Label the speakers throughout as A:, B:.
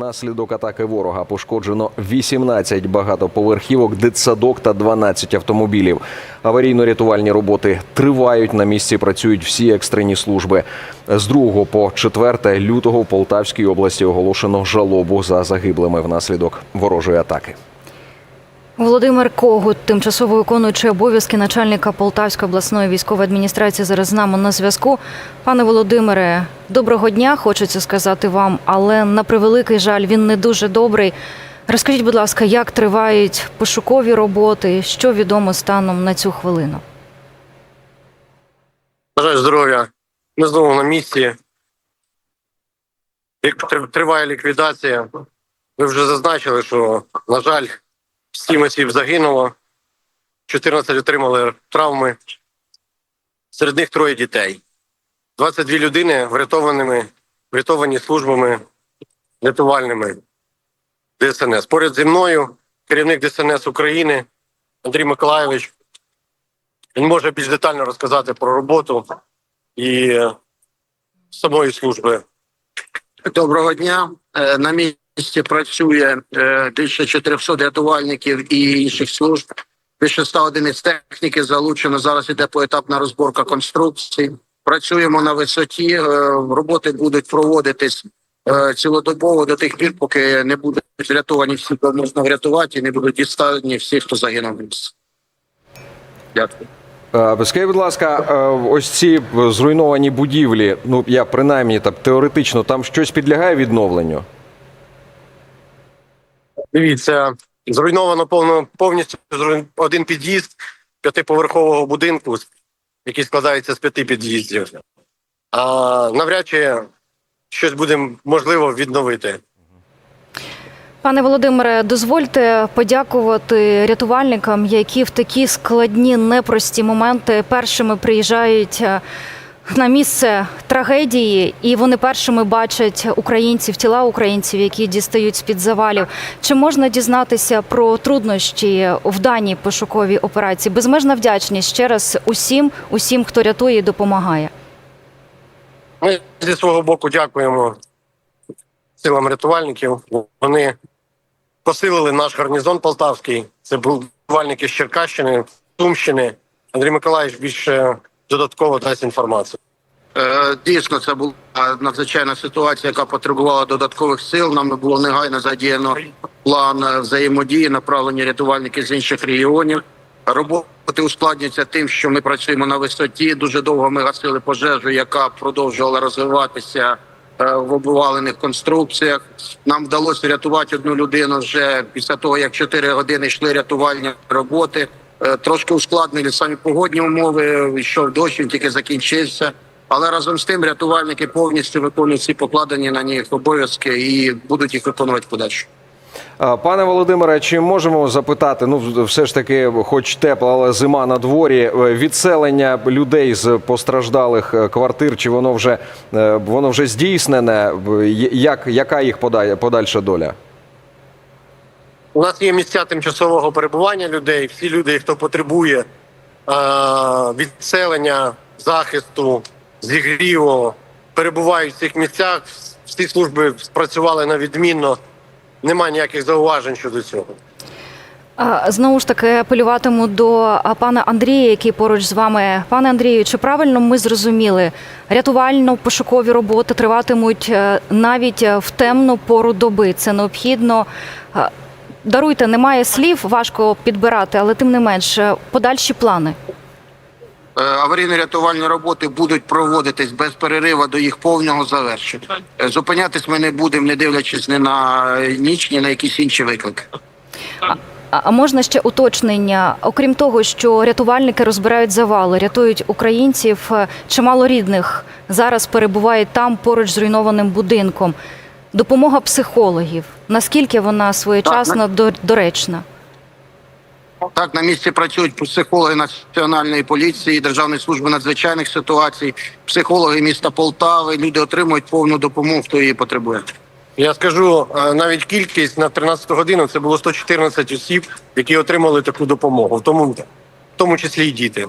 A: Внаслідок атаки ворога пошкоджено 18 багатоповерхівок, дитсадок та 12 автомобілів. Аварійно-рятувальні роботи тривають. На місці працюють всі екстрені служби. З 2 по 4 лютого в Полтавській області оголошено жалобу за загиблими внаслідок ворожої атаки.
B: Володимир Когут, тимчасово виконуючий обов'язки начальника Полтавської обласної військової адміністрації, зараз з нами на зв'язку. Пане Володимире, доброго дня, хочеться сказати вам, але на превеликий жаль, він не дуже добрий. Розкажіть, будь ласка, як тривають пошукові роботи? Що відомо станом на цю хвилину?
C: Бажаю здоров'я. Ми знову на місці. Триває ліквідація. Ви вже зазначили, що, на жаль, сім осіб загинуло, 14 отримали травми. Серед них троє дітей. 22 людини врятованими, врятовані службами рятувальними ДСНС. Поряд зі мною керівник ДСНС України Андрій Миколайович. Він може більш детально розказати про роботу і е, самої служби.
D: Доброго дня. Е, На місці працює е, більше 400 рятувальників і інших служб. Більше 100 одиниць техніки залучено. Зараз іде поетапна розборка конструкцій. Працюємо на висоті. Е, Роботи будуть проводитись е, цілодобово до тих пір, поки не будуть врятовані всі, кого можна врятувати, і не будуть дістані всі, хто загинув. Дякую.
A: Скажіть, будь ласка, ось ці зруйновані будівлі. Ну я принаймні так теоретично там щось підлягає відновленню.
C: Дивіться, зруйновано повно повністю один під'їзд п'ятиповерхового будинку, який складається з п'яти під'їздів. А навряд чи щось буде можливо відновити.
B: Пане Володимире, дозвольте подякувати рятувальникам, які в такі складні, непрості моменти першими приїжджають е, на місце трагедії, і вони першими бачать українців, тіла українців, які дістають з під завалів. Чи можна дізнатися про труднощі в даній пошуковій операції? Безмежна вдячність ще раз усім, усім, хто рятує і допомагає.
C: Ми зі свого боку дякуємо силам рятувальників. Вони посилили наш гарнізон полтавський. Це були рятувальники з Черкащини, Сумщини. Андрій Миколаївич більше додатково дасть інформацію.
D: Е, Дійсно, це була надзвичайна ситуація, яка потребувала додаткових сил. Нам було негайно задіяно план е, взаємодії, направлені рятувальники з інших регіонів. Роботи ускладнюються тим, що ми працюємо на висоті. Дуже довго ми гасили пожежу, яка продовжувала розвиватися е, в обвалених конструкціях. Нам вдалося рятувати одну людину вже після того, як 4 години йшли рятувальні роботи. Е, Трошки ускладнили самі погодні умови. Йшов дощ, тільки закінчився. Але разом з тим рятувальники повністю виконують всі покладені на них обов'язки і будуть їх виконувати подальше.
A: Пане Володимире, чи можемо запитати? Ну, все ж таки, хоч тепла, але зима на дворі. е, Відселення людей з постраждалих е, квартир, чи воно вже воно вже здійснене? Як яка їх пода- подальша доля?
C: У нас є місця тимчасового перебування людей. Всі люди, хто потребує е, відселення, захисту, зігріву, перебувають в цих місцях. Всі служби спрацювали на відмінно. Немає ніяких зауважень щодо цього.
B: Знову ж таки апелюватиму до пана Андрія, який поруч з вами. Пане Андрію, чи правильно ми зрозуміли, рятувально-пошукові роботи триватимуть е, навіть е, в темну пору доби. Це необхідно. Даруйте, немає слів, важко підбирати, але тим не менш, е, подальші плани.
D: Е, Аварійно-рятувальні роботи будуть проводитись без перериву до їх повного завершення. Е, Зупинятись ми не будемо, не дивлячись ні на ніч, ні на якісь інші виклики.
B: А а можна ще уточнення? Окрім того, що рятувальники розбирають завали, рятують українців, чимало рідних зараз перебувають там поруч з руйнованим будинком. Допомога психологів. Наскільки вона своєчасно до- доречна?
D: Так, на місці працюють психологи Національної поліції, Державної служби надзвичайних ситуацій, психологи міста Полтави. Люди отримують повну допомогу, хто її потребує.
C: Я скажу е, навіть кількість на 13 годину це було 114 осіб, які отримали таку допомогу, в тому, в тому числі і діти.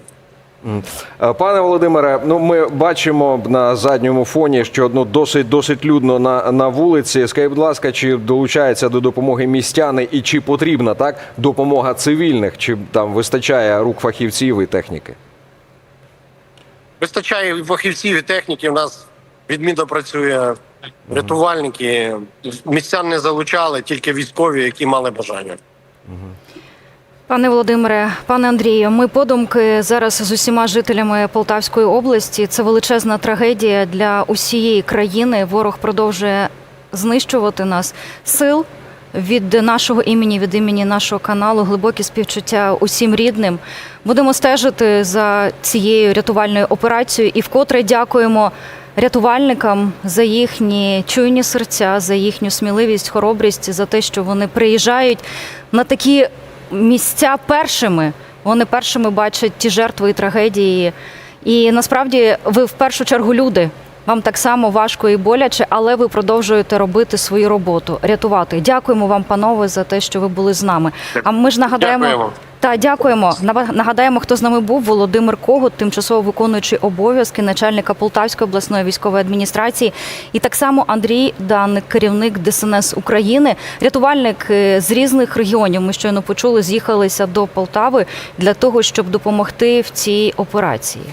A: Е, Пане Володимире, ну ми бачимо на задньому фоні, що ну досить досить людно на, на вулиці. Скажіть, будь ласка, чи долучаються до допомоги містяни і чи потрібна так допомога цивільних, чи там вистачає рук фахівців і техніки?
C: Вистачає фахівців і техніки. У нас відмінно працює рятувальники. Містян не залучали, тільки військові, які мали бажання.
B: Пане Володимире, пане Андрію, ми подумки зараз з усіма жителями Полтавської області. Це величезна трагедія для усієї країни. Ворог продовжує знищувати нас. Сил від нашого імені, від імені нашого каналу, глибокі співчуття усім рідним. Будемо стежити за цією рятувальною операцією і вкотре дякуємо. Рятувальникам за їхні чуйні серця, за їхню сміливість, хоробрість, за те, що вони приїжджають на такі місця першими. Вони першими бачать ті жертви і трагедії. І насправді ви в першу чергу люди. Вам так само важко і боляче, але ви продовжуєте робити свою роботу, рятувати. Дякуємо вам, панове, за те, що ви були з нами. А ми ж нагадаємо
C: Дякуємо.
B: Та дякуємо. Нагадаємо, хто з нами був. Володимир Когут, тимчасово виконуючий обов'язки начальника Полтавської обласної військової адміністрації, і так само Андрій Данник, керівник ДСНС України, рятувальник е, з різних регіонів. Ми щойно почули, з'їхалися до Полтави для того, щоб допомогти в цій операції.